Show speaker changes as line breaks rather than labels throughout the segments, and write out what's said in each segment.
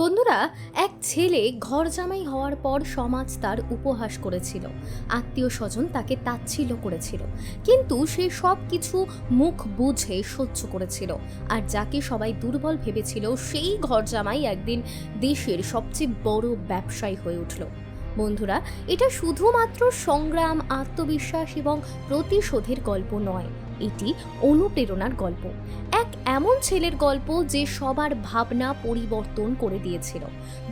বন্ধুরা, এক ছেলে ঘর জামাই হওয়ার পর সমাজ তার উপহাস করেছিল। আত্মীয় স্বজন তাকে তাচ্ছিল্য করেছিল। কিন্তু সে সব কিছু মুখ বুঝে সহ্য করেছিল। আর যাকে সবাই দুর্বল ভেবেছিল, সেই ঘর জামাই একদিন দেশের সবচেয়ে বড় ব্যবসায়ী হয়ে উঠল। বন্ধুরা, এটা শুধুমাত্র সংগ্রাম, আত্মবিশ্বাস এবং প্রতিশোধের গল্প নয়, এটি অনুপ্রেরণার গল্প। এক এমন ছেলের গল্প যে সবার ভাবনা পরিবর্তন করে দিয়েছিল।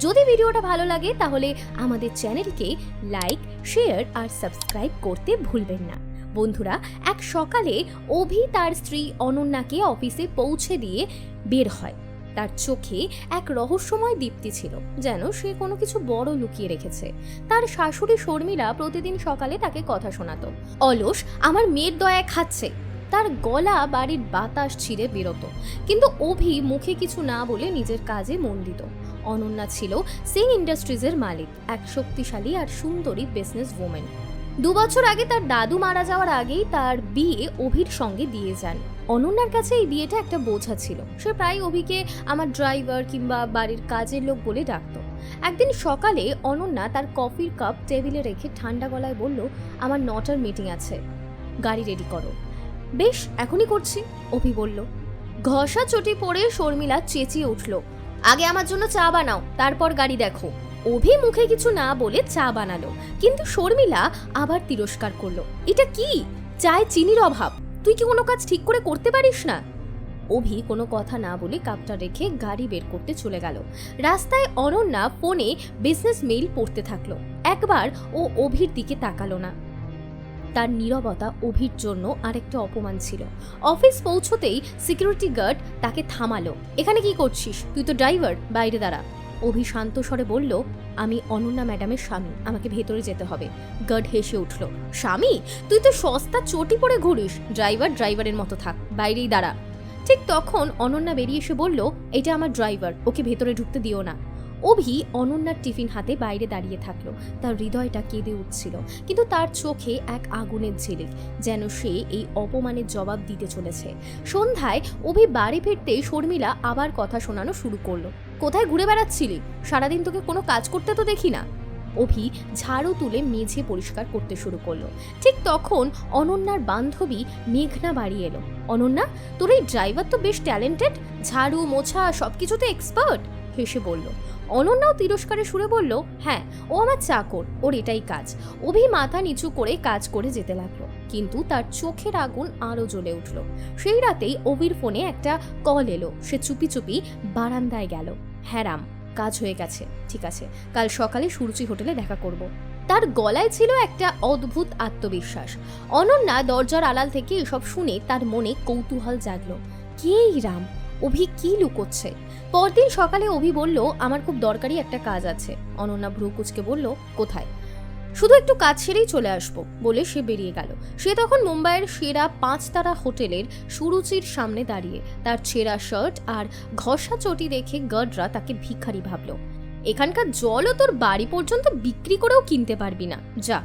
যদি ভিডিওটা ভালো লাগে, তাহলে আমাদের চ্যানেলকে লাইক, শেয়ার আর সাবস্ক্রাইব করতে ভুলবেন না। বন্ধুরা, এক সকালে অভি তার স্ত্রী অনন্যাকে অফিসে পৌঁছে দিয়ে বের হয়। তার চোখে এক রহস্যময় দীপ্তি ছিল, যেন সে কোনো কিছু বড় লুকিয়ে রেখেছে। তার শাশুড়ি শর্মিলা প্রতিদিন সকালে তাকে কথা শোনাতো, অলস, আমার মেয়ের দয়া খাচ্ছে। তার গলা বাড়ির বাতাস ছিঁড়ে বেরোতো, কিন্তু অভি মুখে কিছু না বলে নিজের কাজে মন দিত। অনন্যা ছিল সিং ইন্ডাস্ট্রিজের মালিক, এক শক্তিশালী আর সুন্দরী বিজনেস ওমেন দু বছর আগে তার দাদু মারা যাওয়ার আগেই তার বিয়ে অভির সঙ্গে দিয়ে যান। অনন্যার কাছে এই বিয়েটা একটা বোঝা ছিল। সে প্রায় অভিকে আমার ড্রাইভার কিংবা বাড়ির কাজের লোক বলে ডাকতো। একদিন সকালে অনন্যা তার কফির কাপ টেবিলে রেখে ঠান্ডা গলায় বলল, আমার নটার মিটিং আছে। গাড়ি রেডি করো। বেশ, এখনই করছি, অভি বলল। ঘষা চটি পড়ে শর্মিলা চেঁচিয়ে উঠল, আগে আমার জন্য চা বানাও, তারপর গাড়ি দেখো। অভি মুখে কিছু না বলে চা বানালো, কিন্তু শর্মিলা আবার তিরস্কার করল। এটা কি? চায় চিনির অভাব। তুই কি কোনো কাজ ঠিক করে করতে পারিস না? অভি কোনো কথা না বলে কাপটা রেখে গাড়ি বের করতে চলে গেল। রাস্তায় অনন্যা ফোনে বিজনেস মেইল পড়তে থাকল। একবার ও অভির দিকে তাকালো না। তার নীরবতা অভির জন্য আরেকটা অপমান ছিল। অফিস পৌঁছতেই সিকিউরিটি গার্ড তাকে থামালো। এখানে কি করছিস? তুই তো ড্রাইভার বাইরে দাঁড়া। অভি শান্ত স্বরে বলল, আমি অনন্যা ম্যাডামের স্বামী, আমাকে ভেতরে যেতে হবে। গড হেসে উঠল, স্বামী? তুই তো সস্তা চটি পরে ঘুরিস। ড্রাইভার ড্রাইভারের মতো থাক, বাইরেই দাঁড়া। ঠিক তখন অনন্যা বেরিয়ে এসে বলল, এটা আমার ড্রাইভার, ওকে ভেতরে ঢুকতে দিও না। অভি অনন্যার টিফিন হাতে বাইরে দাঁড়িয়ে থাকল। তার হৃদয়টা কেঁদে উঠছিল। কিন্তু তার চোখে এক আগুনের ঝিলিক, যেন সে এই অপমানের জবাব দিতে চলেছে। সন্ধ্যায় অভি বাড়ি ফিরতেই শর্মিলা আবার কথা শোনানো শুরু করল। কোথায় ঘুরে বেড়াচ্ছিলি? সারাদিন তোকে কোনো কাজ করতে তো দেখি না। অভি ঝাড়ু তুলে মেঝে পরিষ্কার করতে শুরু করল। ঠিক তখন অনন্যার বান্ধবী মেঘনা বাড়ি এলো। অনন্যা, তোর এই ড্রাইভার তো বেশ ট্যালেন্টেড। ঝাড়ু, মোছা সব কিছুতে এক্সপার্ট। হেসে বলল, অনন্যাও তিরস্কারে সুরে বলল হ্যাঁ ও আমার চাকর, ওর এটাই কাজ। অভি মাথা নিচু করে কাজ করে যেতে লাগল, কিন্তু তার চোখের আগুন আরও জ্বলে উঠল। সেই রাতেই অভির ফোনে একটা কল এলো, সে চুপি চুপি বারান্দায় গেল। হ্যাঁ রাম, কাজ হয়ে গেছে, ঠিক আছে, কাল সকালে সুরুচি হোটেলে দেখা করব। তার গলায় ছিল একটা অদ্ভুত আত্মবিশ্বাস। অনন্যা দরজার আড়াল থেকে এসব শুনে তার মনে কৌতূহল জাগলো। কে রাম? অভি কি লুকোচ্ছে? পরদিন সকালে অভি বলল, আমার খুব দরকারি একটা কাজ আছে। অনন্যা ভ্রুকুচকে বলল, কোথায়? শুধু একটু কাজ সেরেই চলে আসব, বলে সে বেরিয়ে গেল। সে তখন মুম্বাইয়ের সেরা পাঁচতারা হোটেলের সুরুচির সামনে দাঁড়িয়ে তার ছেঁড়া শার্ট আর ঘষা চটি দেখে গার্ডরা তাকে ভিখারি ভাবল, এখানকার জলও তোর বাড়ি পর্যন্ত বিক্রি করেও কিনতে পারবি না। যা।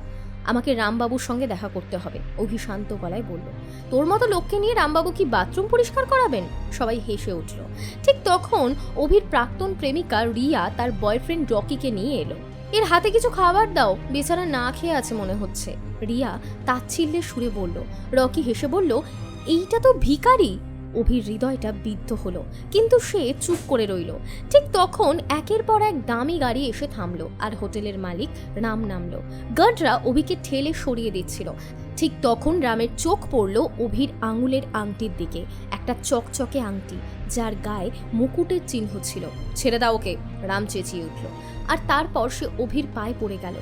আমাকে রামবাবুর সঙ্গে দেখা করতে হবে, অভি শান্ত গলায় বলল। তোর মতো লোককে নিয়ে রামবাবু কি বাথরুম পরিষ্কার করাবেন? সবাই হেসে উঠল। ঠিক তখন অভির প্রাক্তন প্রেমিকা রিয়া তার বয়ফ্রেন্ড রকিকে নিয়ে এলো। এর হাতে কিছু খাবার দাও, বেচারা না খেয়ে আছে মনে হচ্ছে। রিয়া তাচ্ছিল্যে সুরে বলল। রকি হেসে বলল, এইটা তো ভিখারি! অভির হৃদয়টা বিদ্ধ হলো, কিন্তু সে চুপ করে রইল। ঠিক তখন একের পর এক দামি গাড়ি এসে থামলো আর হোটেলের মালিক রাম নামলো। গার্ডরা অভিকে ঠেলে সরিয়ে দিচ্ছিল। ঠিক তখন রামের চোখ পড়ল অভির আঙুলের আংটির দিকে, একটা চকচকে আংটি, যার গায়ে মুকুটের চিহ্ন ছিল। ছেড়ে দাও ওকে, রাম চেঁচিয়ে উঠল। আর তারপর সে অভির পায়ে পড়ে গেল।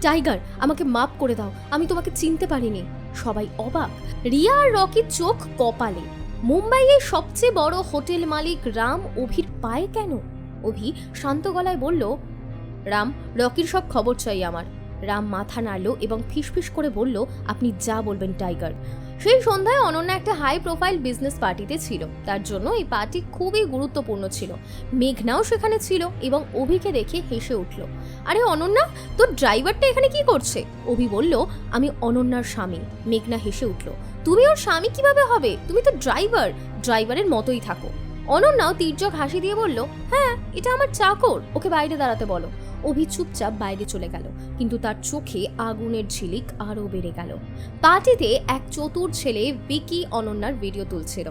টাইগার, আমাকে মাপ করে দাও, আমি তোমাকে চিনতে পারিনি। সবাই অবাক। রিয়া আর রকির চোখ কপালে। মুম্বাইয়ের সবচেয়ে বড় হোটেল মালিক রাম অভির পায়ে কেন? অভি শান্ত গলায় বলল, রাম, রকির সব খবর চাই আমার। রাম মাথা নাড়ল এবং ফিসফিস করে বলল, আপনি যা বলবেন, টাইগার। সেই সন্ধ্যায় অনন্যা একটা হাই প্রোফাইল বিজনেস পার্টিতে ছিল। তার জন্য এই পার্টি খুবই গুরুত্বপূর্ণ ছিল। মেঘনাও সেখানে ছিল এবং অভিকে দেখে হেসে উঠল। আরে অনন্যা, তোর ড্রাইভারটা এখানে কি করছে? অভি বলল, আমি অনন্যার স্বামী। মেঘনা হেসে উঠল, তুমি ওর স্বামী কীভাবে হবে? তুমি তো ড্রাইভার ড্রাইভারের মতোই থাকো। অনন্যাও তির্যক হাসি দিয়ে বলল হ্যাঁ এটা আমার চাকর, ওকে বাইরে দাঁড়াতে বলো। অভি চুপচাপ বাইরে চলে গেল, কিন্তু তার চোখে আগুনের ঝিলিক আরও বেড়ে গেল। পার্টিতে এক চতুর ছেলে বিকি অনন্যার ভিডিও তুলছিল।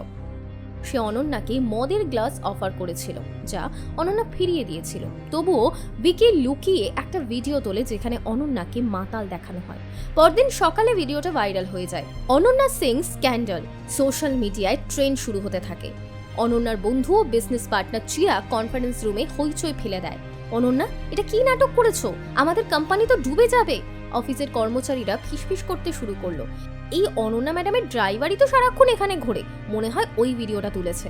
সে অনন্যাকে মদের গ্লাস অফার করেছিল, যা অনন্যা ফিরিয়ে দিয়েছিল। তবুও বিকি লুকিয়ে একটা ভিডিও তোলে যেখানে অনন্যাকে মাতাল দেখানো হয়। পরদিন সকালে ভিডিওটা ভাইরাল হয়ে যায়। অনন্যা সিং স্ক্যান্ডাল, সোশ্যাল মিডিয়ায় ট্রেন্ড শুরু হতে থাকে। অনন্যার বন্ধু ও বিজনেস পার্টনার চিরা কনফারেন্স রুমে হইচই ফেলে দেয়। অনন্যা, এটা কি নাটক করেছ? আমাদের কোম্পানি তো ডুবে যাবে। অফিসের কর্মচারীরা ফিসফিস করতে শুরু করল। এই অনন্যা ম্যাডামের ড্রাইভারই তো সারাক্ষণ এখানে ঘোরে, মনে হয় ওই ভিডিওটা তুলেছে।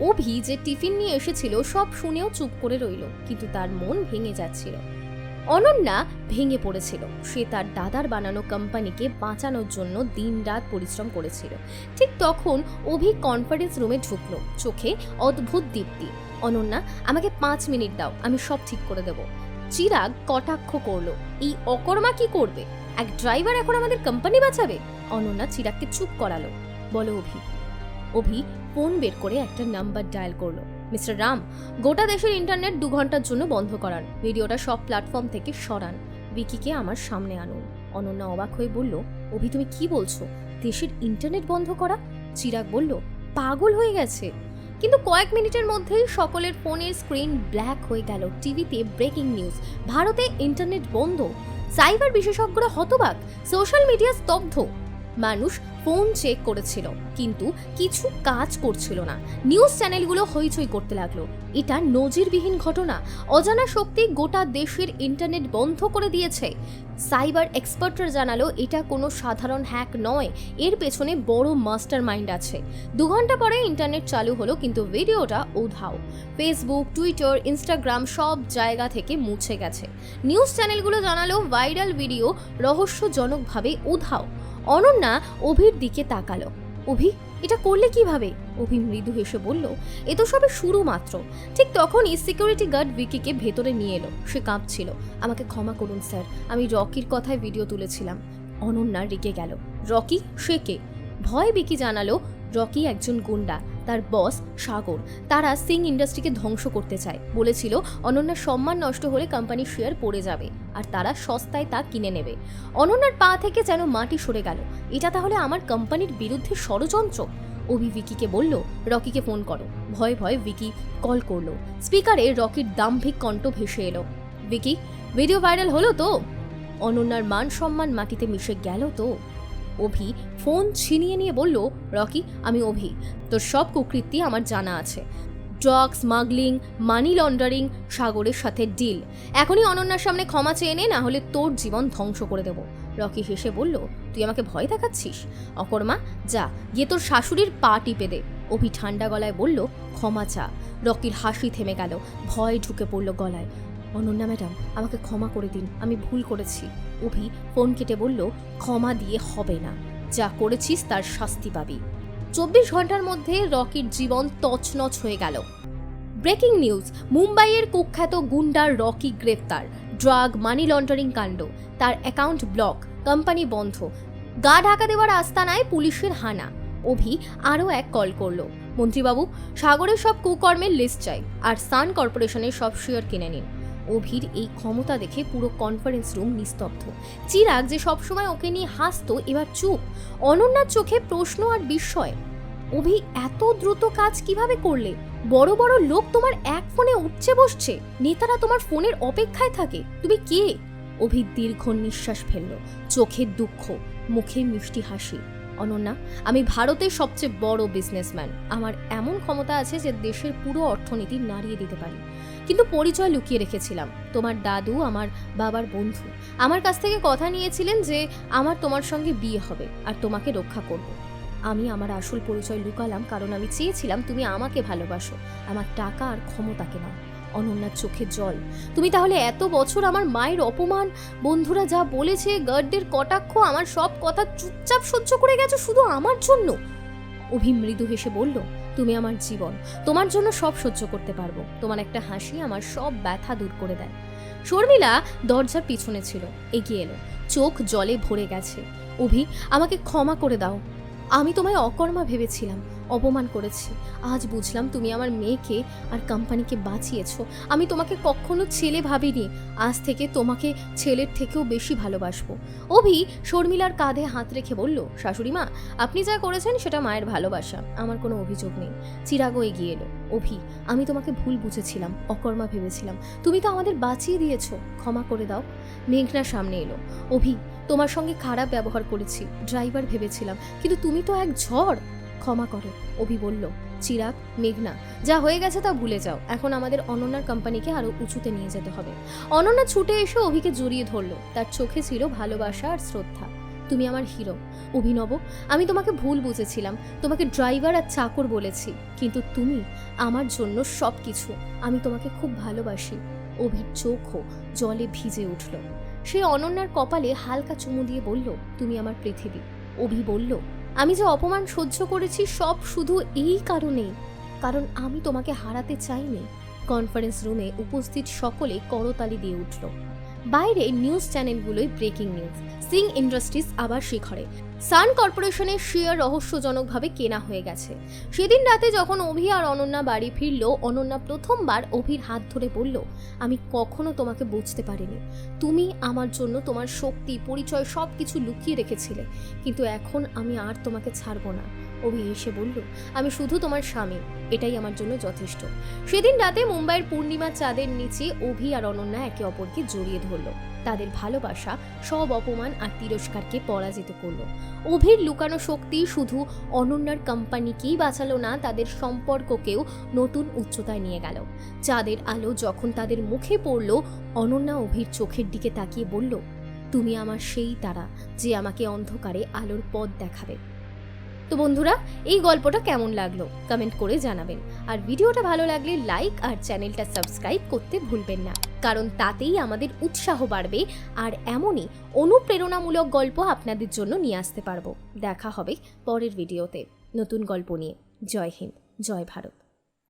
অভি যে টিফিন নিয়ে এসেছিল, সব শুনেও চুপ করে রইল, কিন্তু তার মন ভেঙে যাচ্ছিল। অনন্যা ভেঙে পড়েছিল। সে তার দাদার বানানো কোম্পানিকে বাঁচানোর জন্য দিনরাত পরিশ্রম করেছিল। ঠিক তখন অভি কনফারেন্স রুমে ঢুকলো। চোখে অদ্ভুত দীপ্তি। অনন্যা, আমাকে পাঁচ মিনিট দাও, আমি সব ঠিক করে দেব। চিরাগ কটাক্ষ করল, এই অকর্মা কি করবে? এক ড্রাইভার এখন আমাদের কোম্পানি বাঁচাবে? অনন্যা চিরাগকে চুপ করালো, বলো, অভি। অভি ফোন বের করে একটা নাম্বার ডায়াল করল, মিস্টার রাম, গোটা দেশের ইন্টারনেট দু ঘণ্টার জন্য বন্ধ করান, ভিডিওটা সব প্ল্যাটফর্ম থেকে সরান বিকিকে আমার সামনে আনুন। অনন্যা অবাক হয়ে বলল, অভি, তুমি কি বলছো? দেশের ইন্টারনেট বন্ধ করা? চিরাগ বলল, পাগল হয়ে গেছে। কিন্তু কয়েক মিনিটের মধ্যেই সকলের ফোনের স্ক্রিন ব্ল্যাক হয়ে গেল। টিভিতে ব্রেকিং নিউজ। ভারতে ইন্টারনেট বন্ধ। সাইবার বিশেষজ্ঞরা হতবাক। সোশ্যাল মিডিয়া স্তব্ধ। মানুষ ফোন চেক করেছিল, কিন্তু কিছু কাজ করছিল না। নিউজ চ্যানেলগুলো হইচই করতে লাগল। এটা নজিরবিহীন ঘটনা। অজানা শক্তি গোটা দেশের ইন্টারনেট বন্ধ করে দিয়েছে। সাইবার এক্সপার্টরা জানালো, এটা কোনো সাধারণ হ্যাক নয়। এর পেছনে বড় মাস্টার মাইন্ড আছে। দু ঘণ্টা পরে ইন্টারনেট চালু হলো, কিন্তু ভিডিওটা উধাও। ফেসবুক টুইটার ইনস্টাগ্রাম সব জায়গা থেকে মুছে গেছে। নিউজ চ্যানেলগুলো জানালো ভাইরাল ভিডিও রহস্যজনকভাবে উধাও। অনন্যা অভির দিকে তাকালো। অভি, এটা করলে কীভাবে? অভি মৃদু হেসে বলল, এ তো সবে শুরু মাত্র। ঠিক তখনই সিকিউরিটি গার্ড ভিকিকে ভেতরে নিয়ে এলো। সে কাঁপছিল। আমাকে ক্ষমা করুন, স্যার। আমি রকির কথায় ভিডিও তুলেছিলাম। অনন্যা রেগে গেল। রকি? সে কে? ভয় বিকি জানালো, রকি একজন গুন্ডা। তার বস সাগর। তারা সিং ইন্ডাস্ট্রিকে ধ্বংস করতে চায়। বলেছিল, অনন্যার সম্মান নষ্ট হলে কোম্পানির শেয়ার পড়ে যাবে, আর তারা সস্তায় তা কিনে নেবে। অনন্যার পা থেকে যেন মাটি সরে গেল। এটা তাহলে আমার কোম্পানির বিরুদ্ধে ষড়যন্ত্র? অভি ভিকিকে বলল, রকিকে ফোন করো। ভয়ে ভয়ে ভিকি কল করল। স্পিকারে রকির দাম্ভিক কণ্ঠ ভেসে এলো। ভিকি, ভিডিও ভাইরাল হলো তো? অনন্যার মান সম্মান মাটিতে মিশে গেল তো? অভি ফোন ছিনিয়ে নিয়ে বলল, রকি, আমি অভি। তোর সব কুকৃতি আমার জানা আছে। ড্রাগ স্মাগলিং, মানি লন্ডারিং, সাগরের সাথে ডিল। এখনই অনন্যার সামনে ক্ষমা চেয়ে নে, না হলে তোর জীবন ধ্বংস করে দেব। রকি হেসে বলল, তুই আমাকে ভয় দেখাচ্ছিস? অকর্মা যা, গিয়ে তোর শাশুড়ির পা টিপে দে। অভি ঠান্ডা গলায় বলল, ক্ষমা চা। রকির হাসি থেমে গেল, ভয় ঢুকে পড়ল গলায়। অনন্যা ম্যাডাম, আমাকে ক্ষমা করে দিন, আমি ভুল করেছি। অভি ফোন কেটে বলল, ক্ষমা দিয়ে হবে না। যা করেছিস তার শাস্তি পাবি। চব্বিশ ঘণ্টার মধ্যে রকির জীবন তছনছ হয়ে গেল। ব্রেকিং নিউজ, মুম্বাইয়ের কুখ্যাত গুন্ডার রকি গ্রেফতার, ড্রাগ মানি লন্ডারিং কাণ্ড, তার অ্যাকাউন্ট ব্লক, কোম্পানি বন্ধ, গা ঢাকা দেওয়ার আস্তানায় পুলিশের হানা। অভি আরও এক কল করল, মন্ত্রীবাবু, সাগরের সব কুকর্মের লিস্ট চাই, আর সান কর্পোরেশনের সব শেয়ার কিনে নিন। অভির এই ক্ষমতা দেখে পুরো কনফারেন্স রুম নিস্তব্ধ। চিরাগ যে সবসময় ওকে নিয়ে হাসতো, এবার চুপ। অনন্যার চোখে প্রশ্ন আর বিস্ময়। অভি, এত দ্রুত কাজ কীভাবে করলে? বড় বড় লোক তোমার এক ফোনে উঠছে বসছে, নেতারা তোমার ফোনের অপেক্ষায় থাকে। তুমি কে? অভি দীর্ঘ নিঃশ্বাস ফেলল। চোখে দুঃখ মুখে মিষ্টি হাসি। অনন্যা, আমি ভারতের সবচেয়ে বড় বিজনেসম্যান আমার এমন ক্ষমতা আছে যে দেশের পুরো অর্থনীতি নাড়িয়ে দিতে পারি। কিন্তু পরিচয় লুকিয়ে রেখেছিলাম। তোমার দাদু, আমার বাবার বন্ধু, আমার কাছ থেকে কথা নিয়েছিলেন যে আমার তোমার সঙ্গে বিয়ে হবে আর তোমাকে রক্ষা করব। আমি আমার আসল পরিচয় লুকালাম কারণ আমি চেয়েছিলাম তুমি আমাকে ভালোবাসো। আমার টাকা আর ক্ষমতাকে না অনন্যার চোখে জল। তুমি তাহলে এত বছর আমার মায়ের অপমান? বন্ধুরা যা বলেছে, গার্ডদের কটাক্ষ, আমার সব কথা চুপচাপ সহ্য করে গেছো শুধু আমার জন্য? অভি মৃদু হেসে বলল, তুমি আমার জীবন। তোমার জন্য সব সহ্য করতে পারব। তোমার একটা হাসি আমার সব ব্যথা দূর করে দেয়। শর্মিলা দরজার পিছনে ছিল, এগিয়ে এলো। চোখ জলে ভরে গেছে। অভি, আমাকে ক্ষমা করে দাও। আমি তোমায় অকর্মা ভেবেছিলাম। অপমান করেছি। আজ বুঝলাম তুমি আমার মেয়েকে আর কোম্পানিকে বাঁচিয়েছো। আমি তোমাকে কখনো ছেলে ভাবিনি। আজ থেকে তোমাকে ছেলের থেকেও বেশি ভালোবাসবো। অভি শর্মিলার কাঁধে হাত রেখে বলল, শাশুড়ি মা, আপনি যা করেছেন সেটা মায়ের ভালোবাসা। আমার কোনো অভিযোগ নেই। চিরাগও এগিয়ে এলো। অভি, আমি তোমাকে ভুল বুঝেছিলাম, অকর্মা ভেবেছিলাম। তুমি তো আমাদের বাঁচিয়ে দিয়েছ। ক্ষমা করে দাও। মেঘনা সামনে এলো। অভি, তোমার সঙ্গে খারাপ ব্যবহার করেছি, ড্রাইভার ভেবেছিলাম, কিন্তু তুমি তো এক ঝড়। ক্ষমা করো, অভি বলল। চিরাগ, মেঘনা, যা হয়ে গেছে তা ভুলে যাও। এখন আমাদের অনন্যার কোম্পানিকে আরও উঁচুতে নিয়ে যেতে হবে। অনন্যা ছুটে এসে অভিকে জড়িয়ে ধরলো। তার চোখে ছিল ভালোবাসা আর শ্রদ্ধা। তুমি আমার হিরো। অভিনব, আমি তোমাকে ভুল বুঝেছিলাম। তোমাকে ড্রাইভার আর চাকর বলেছি। কিন্তু তুমি আমার জন্য সব কিছু আমি তোমাকে খুব ভালোবাসি। অভির চোখও জলে ভিজে উঠল। সে অনন্যার কপালে হালকা চুমু দিয়ে বলল, তুমি আমার পৃথিবী। অভি বলল আমি যে অপমান সহ্য করেছি সব শুধু এই কারণেই। কারণ আমি তোমাকে হারাতে চাইনি। কনফারেন্স রুমে উপস্থিত সকলে করতালি দিয়ে উঠল। বাইরে নিউজ চ্যানেলগুলোয় ব্রেকিং নিউজ। সিং ইন্ডাস্ট্রিজ আবার শিখরে। সান কর্পোরেশনের শেয়ার রহস্যজনকভাবে কেনা হয়ে গেছে। সেদিন রাতে যখন অভি আর অনন্যা বাড়ি ফিরল, অনন্যা প্রথমবার অভির হাত ধরে বলল, আমি কখনো তোমাকে বুঝতে পারিনি। তুমি আমার জন্য তোমার শক্তি, পরিচয় সব কিছু লুকিয়ে রেখেছিলে। কিন্তু এখন আমি আর তোমাকে ছাড়বো না। অভি এসে বলল, আমি শুধু তোমার স্বামী, এটাই আমার জন্য যথেষ্ট। সেদিন রাতে মুম্বাইয়ের পূর্ণিমা চাঁদের নিচে অভি আর অনন্যা একে অপরকে জড়িয়ে ধরল। তাদের ভালোবাসা, সব অপমান আর তিরস্কারকে পরাজিত করল। অভির লুকানো শক্তি শুধু অনন্যার কোম্পানিকেই বাঁচালো না, তাদের সম্পর্ককেও নতুন উচ্চতায় নিয়ে গেল। চাঁদের আলো যখন তাদের মুখে পড়ল, অনন্যা অভির চোখের দিকে তাকিয়ে বলল, তুমি আমার সেই তারা, যে আমাকে অন্ধকারে আলোর পথ দেখাবে। তো বন্ধুরা, এই গল্পটা কেমন লাগল? কমেন্ট করে জানাবেন। আর ভিডিওটা ভালো লাগলে লাইক আর চ্যানেলটা সাবস্ক্রাইব করতে ভুলবেন না। কারণ তাতেই আমাদের উৎসাহ বাড়বে আর এমনই অনুপ্রেরণামূলক গল্প আপনাদের জন্য নিয়ে আসতে পারব। দেখা হবে পরের ভিডিওতে নতুন গল্প নিয়ে। জয় হিন্দ, জয় ভারত।